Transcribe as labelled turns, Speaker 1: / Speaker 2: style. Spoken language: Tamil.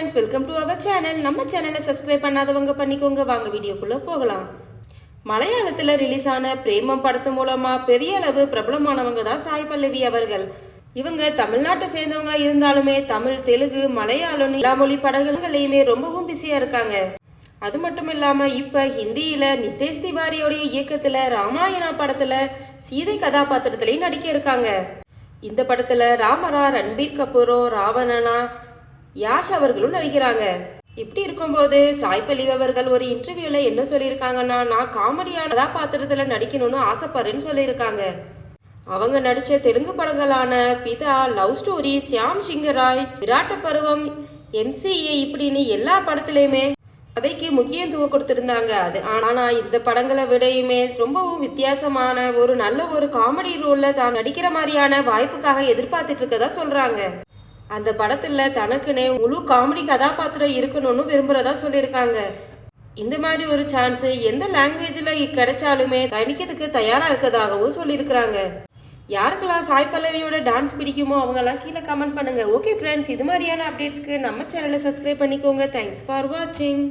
Speaker 1: Friends welcome to our channel நம்ம சேனலை சப்ஸ்கிரைப் பண்ணாதவங்க பண்ணிக்கோங்க. வாங்க வீடியோக்குள்ளே போகலாம். மலையாளத்தில் ரிலீஸ் ஆன பிரேமம் படத்து மூலமாக பெரிய அளவு பிரபலமானவங்க தான் சாய் பல்லவி அவர்கள். இவங்க தமிழ்நாட்டை சேர்ந்தவங்களா இருந்தாலுமே தமிழ் தெலுங்கு மலையாளம் எல்லா மொழி படங்களையுமே ரொம்பவும் பிஸியாக இருக்காங்க. அது மட்டும் இல்லாமல் இப்போ ஹிந்தியில் நிதேஷ் திவாரியோடைய இயக்கத்தில் ராமாயணா படத்தில் சீதை கதாபாத்திரத்திலையும் நடிக்க இருக்காங்க. இந்த படத்தில் ராமரா ரன்பீர் கபூரும் ராவணனா யாஷ் அவர்களும் நடிக்கிறாங்க. இப்படி இருக்கும்போது சாய் பல்லவி அவர்கள் ஒரு இன்டர்வியூல என்ன சொல்லியிருக்காங்கன்னா நான் காமெடியான கதாபாத்திரத்துல நடிக்கணும்னு ஆசைப்படுறேன்னு சொல்லியிருக்காங்க. அவங்க நடிச்ச Telugu படங்களான Fidaa love story Shyam Singharoy Virata Parvam MCA இப்படின்னு எல்லா படத்துலயுமே கதைக்கு முக்கியத்துவம் கொடுத்திருந்தாங்க. அது ஆனா இந்த படங்களை விடையுமே ரொம்பவும் வித்தியாசமான ஒரு நல்ல ஒரு காமெடி ரோல்ல தான் நடிக்கிற மாதிரியான வாய்ப்புக்காக எதிர்பார்த்துட்டு இருக்கதா சொல்றாங்க. அந்த படத்துல தனக்குனே முழு காமெடி கதாபாத்திரம் இருக்கணும்னு விரும்புறதா சொல்லியிருக்காங்க. இந்த மாதிரி ஒரு சான்ஸ் எந்த லாங்குவேஜ்ல கிடைச்சாலுமே தணிக்கிறதுக்கு தயாரா இருக்கதாகவும் சொல்லியிருக்கிறாங்க. யாருக்கெல்லாம் சாய் பல்லவியோட டான்ஸ் பிடிக்குமோ அவங்கெல்லாம் கீழே கமெண்ட் பண்ணுங்க. ஓகே ஃப்ரெண்ட்ஸ் இது மாதிரியான அப்டேட்ஸ்க்கு நம்ம சேனலை சப்ஸ்கிரைப் பண்ணிக்கோங்க. தேங்க்ஸ் ஃபார் வாட்சிங்